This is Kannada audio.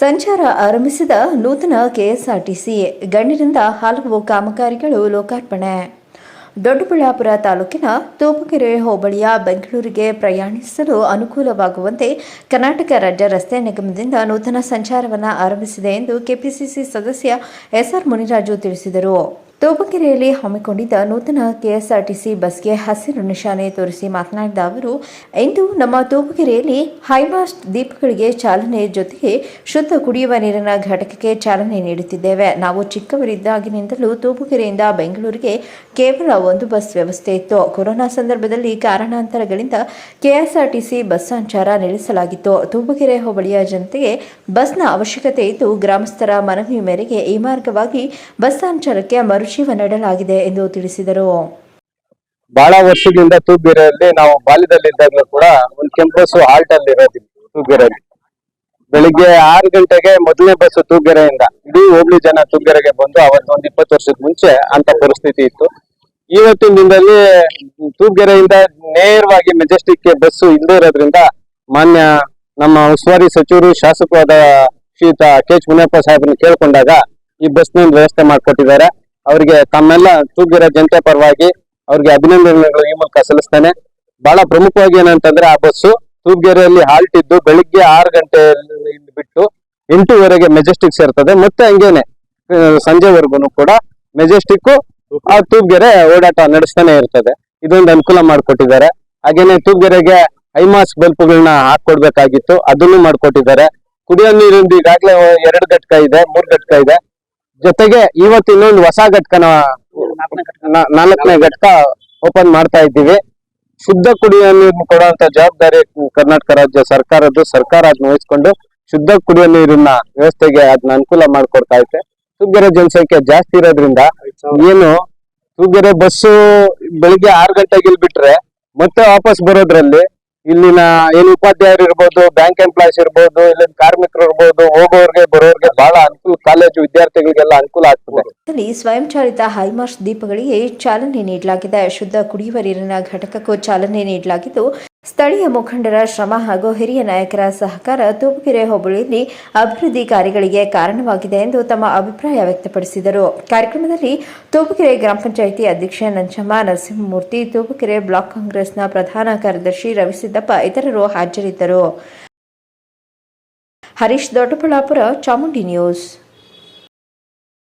ಸಂಚಾರ ಆರಂಭಿಸಿದ ನೂತನ ಕೆಎಸ್ಆರ್ಟಿಸಿ ಗಣ್ಯರಿಂದ ಹಲವು ಕಾಮಗಾರಿಗಳು ಲೋಕಾರ್ಪಣೆ. ದೊಡ್ಡಬಳ್ಳಾಪುರ ತಾಲೂಕಿನ ತೂಪಕೆರೆ ಹೋಬಳಿಯ ಬೆಂಗಳೂರಿಗೆ ಪ್ರಯಾಣಿಸಲು ಅನುಕೂಲವಾಗುವಂತೆ ಕರ್ನಾಟಕ ರಾಜ್ಯ ರಸ್ತೆ ನಿಗಮದಿಂದ ನೂತನ ಸಂಚಾರವನ್ನು ಆರಂಭಿಸಿದೆ ಎಂದು ಕೆಪಿಸಿಸಿ ಸದಸ್ಯ ಎಸ್ಆರ್ ಮುನಿರಾಜು ತಿಳಿಸಿದರು. ತೂಪಕೆರೆಯಲ್ಲಿ ಹಮ್ಮಿಕೊಂಡಿದ್ದ ನೂತನ ಕೆಎಸ್ಆರ್ಟಿಸಿ ಬಸ್ಗೆ ಹಸಿರು ನಿಶಾನೆ ತೋರಿಸಿ ಮಾತನಾಡಿದ ಅವರು, ಇಂದು ನಮ್ಮ ತೋಬಕೆರೆಯಲ್ಲಿ ಹೈಮಾಸ್ಟ್ ದೀಪಗಳಿಗೆ ಚಾಲನೆ ಜೊತೆಗೆ ಶುದ್ಧ ಕುಡಿಯುವ ನೀರಿನ ಘಟಕಕ್ಕೆ ಚಾಲನೆ ನೀಡುತ್ತಿದ್ದೇವೆ. ನಾವು ಚಿಕ್ಕವರಿದ್ದಾಗಿನಿಂದಲೂ ತೋಬಕೆರೆಯಿಂದ ಬೆಂಗಳೂರಿಗೆ ಕೇವಲ ಒಂದು ಬಸ್ ವ್ಯವಸ್ಥೆ ಇತ್ತು. ಕೊರೋನಾ ಸಂದರ್ಭದಲ್ಲಿ ಕಾರಣಾಂತರಗಳಿಂದ ಕೆಎಸ್ಆರ್ಟಿಸಿ ಬಸ್ ಸಂಚಾರ ನಿಲ್ಲಿಸಲಾಗಿತ್ತು. ತೂಬುಕೆರೆ ಹೋಬಳಿಯ ಜನತೆಗೆ ಬಸ್ನ ಅವಶ್ಯಕತೆ ಇದ್ದು, ಗ್ರಾಮಸ್ಥರ ಮನವಿ ಮೇರೆಗೆ ಈ ಮಾರ್ಗವಾಗಿ ಬಸ್ ಸಂಚಾರಕ್ಕೆ ಮರುಜೀವ ನೆಡಲಾಗಿದೆ ಎಂದು ತಿಳಿಸಿದರು. ಬಹಳ ವರ್ಷದಿಂದ ತೂಬಿರಲ್ಲಿ ನಾವು ಬಾಲ್ಯದಲ್ಲಿ ಇದ್ದಾಗಲೂ ಕೂಡ ಒಂದು ಕೆಂಪು ಬಸ್ಸು ಹಾಲ್ಟ್ ಅಲ್ಲಿ ಇರೋದಿಲ್ಲ ತೂಬಿರಲ್ಲಿ ಬೆಳಿಗ್ಗೆ ಆರು ಗಂಟೆಗೆ ಮೊದಲನೇ ಬಸ್ ತೂಗೆರೆಯಿಂದ ಇಡೀ ಹೋಬಳಿ ಜನ ತೂಗೆರೆಗೆ ಬಂದು ಅವತ್ತು ಒಂದ್ ಇಪ್ಪತ್ತು ವರ್ಷದ ಮುಂಚೆ ಅಂತ ಪರಿಸ್ಥಿತಿ ಇತ್ತು. ಇವತ್ತಿನ ದಿನದಲ್ಲಿ ತೂಗೆರೆಯಿಂದ ನೇರವಾಗಿ ಮೆಜೆಸ್ಟಿಕ್ ಬಸ್ ಇಲ್ಲದೆ ಇರೋದ್ರಿಂದ ಮಾನ್ಯ ನಮ್ಮ ಉಸ್ತುವಾರಿ ಸಚಿವರು ಶಾಸಕರಾದ ಶ್ರೀತ ಕೆ ಎಚ್ ಮುನಿಯಪ್ಪ ಸಾಹೇಬ್ರನ್ನ ಕೇಳ್ಕೊಂಡಾಗ ಈ ಬಸ್ನ ವ್ಯವಸ್ಥೆ ಮಾಡ್ಕೊಟ್ಟಿದ್ದಾರೆ. ಅವರಿಗೆ ತಮ್ಮೆಲ್ಲ ತೂಗಿರೋ ಜನತೆ ಪರವಾಗಿ ಅವ್ರಿಗೆ ಅಭಿನಂದನೆಗಳು ಈ ಮೂಲಕ ಸಲ್ಲಿಸ್ತೇನೆ. ಬಹಳ ಪ್ರಮುಖವಾಗಿ ಏನಂತಂದ್ರೆ ಆ ಬಸ್ಸು ತೂಬ್ಗೆರೆಯಲ್ಲಿ ಹಾಲ್ಟ್ ಇದ್ದು ಬೆಳಿಗ್ಗೆ ಆರು ಗಂಟೆ ಬಿಟ್ಟು ಎಂಟೂವರೆಗೆ ಮೆಜೆಸ್ಟಿಕ್ ಸೇರ್ತದೆ. ಮತ್ತೆ ಹಂಗೇನೆ ಸಂಜೆವರೆಗೂ ಕೂಡ ಮೆಜೆಸ್ಟಿಕ್ ಆ ತೂಗೆರೆ ಓಡಾಟ ನಡೆಸ್ತಾನೆ ಇರ್ತದೆ. ಇದೊಂದು ಅನುಕೂಲ ಮಾಡಿಕೊಟ್ಟಿದ್ದಾರೆ. ಹಾಗೇನೆ ತೂಬ್ಗೆರೆಗೆ ಹೈಮಾಸ್ಕ್ ಬಲ್ಪ್ಗಳನ್ನ ಹಾಕೊಡ್ಬೇಕಾಗಿತ್ತು. ಅದನ್ನು ಮಾಡ್ಕೊಟ್ಟಿದ್ದಾರೆ. ಕುಡಿಯೋ ನೀರಿಂದು ಈಗಾಗಲೇ ಎರಡು ಘಟಕ ಇದೆ, ಮೂರು ಘಟಕ ಇದೆ. ಜೊತೆಗೆ ಇವತ್ತು ಇನ್ನೊಂದು ಹೊಸ ಘಟಕನ ನಾಲ್ಕನೇ ಘಟಕ ಓಪನ್ ಮಾಡ್ತಾ ಇದ್ದೀವಿ. ಶುದ್ಧ ಕುಡಿಯುವ ನೀರನ್ನು ಕೊಡುವಂತ ಜವಾಬ್ದಾರಿ ಕರ್ನಾಟಕ ರಾಜ್ಯ ಸರ್ಕಾರದ್ದು, ಸರ್ಕಾರ ಅದನ್ನ ವಹಿಸ್ಕೊಂಡು ಶುದ್ಧ ಕುಡಿಯುವ ನೀರಿನ ವ್ಯವಸ್ಥೆಗೆ ಅದನ್ನ ಅನುಕೂಲ ಮಾಡ್ಕೊಡ್ತಾ ಐತೆ. ತೂಗೆರೆ ಜನಸಂಖ್ಯೆ ಜಾಸ್ತಿ ಇರೋದ್ರಿಂದ ಏನು ತೂಗೆರೆ ಬಸ್ಸು ಬೆಳಿಗ್ಗೆ ಆರು ಗಂಟೆಗೆ ಇಲ್ಲಿ ಮತ್ತೆ ವಾಪಸ್ ಬರೋದ್ರಲ್ಲಿ ಇಲ್ಲಿನ ಏನು ಉಪಾಧ್ಯಾಯರು ಇರ್ಬೋದು ಬ್ಯಾಂಕ್ ಎಂಪ್ಲಾಯ್ಸ್ ಇರ್ಬೋದು, ಇಲ್ಲಿನ ಕಾರ್ಮಿಕರು ಇರ್ಬೋದು, ಹೋಗೋರ್ಗೆ, ಬರೋರ್ಗೆ ಬಹಳ ಅನುಕೂಲ ಕಾಲೇಜು ವಿದ್ಯಾರ್ಥಿಗಳಿಗೆಲ್ಲ ಅನುಕೂಲ ಆಗ್ತದೆ. ಸ್ವಯಂ ಚಾಲಿತ ಹೈಮಾರ್ಸ್ ದೀಪಗಳಿಗೆ ಚಾಲನೆ ನೀಡಲಾಗಿದೆ. ಶುದ್ಧ ಕುಡಿಯುವ ನೀರಿನ ಘಟಕಕ್ಕೂ ಚಾಲನೆ ನೀಡಲಾಗಿದ್ದು ಸ್ಥಳೀಯ ಮುಖಂಡರ ಶ್ರಮ ಹಾಗೂ ಹಿರಿಯ ನಾಯಕರ ಸಹಕಾರ ತೂಪುಕೆರೆ ಹೋಬಳಿಯಲ್ಲಿ ಅಭಿವೃದ್ಧಿ ಕಾರ್ಯಗಳಿಗೆ ಕಾರಣವಾಗಿದೆ ಎಂದು ತಮ್ಮ ಅಭಿಪ್ರಾಯ ವ್ಯಕ್ತಪಡಿಸಿದರು. ಕಾರ್ಯಕ್ರಮದಲ್ಲಿ ತೂಪುಕೆರೆ ಗ್ರಾಮ ಪಂಚಾಯಿತಿ ಅಧ್ಯಕ್ಷ ನಂಜಮ್ಮ, ನರಸಿಂಹಮೂರ್ತಿ ತೂಪುಗೆರೆ ಬ್ಲಾಕ್ ಕಾಂಗ್ರೆಸ್ನ ಪ್ರಧಾನ ಕಾರ್ಯದರ್ಶಿ ರವಿಸಿದ್ದಪ್ಪ ಇತರರು ಹಾಜರಿದ್ದರು. ಹರೀಶ್ ದೊಡ್ಡಬಳ್ಳಾಪುರ, ಚಾಮುಂಡಿ ನ್ಯೂಸ್.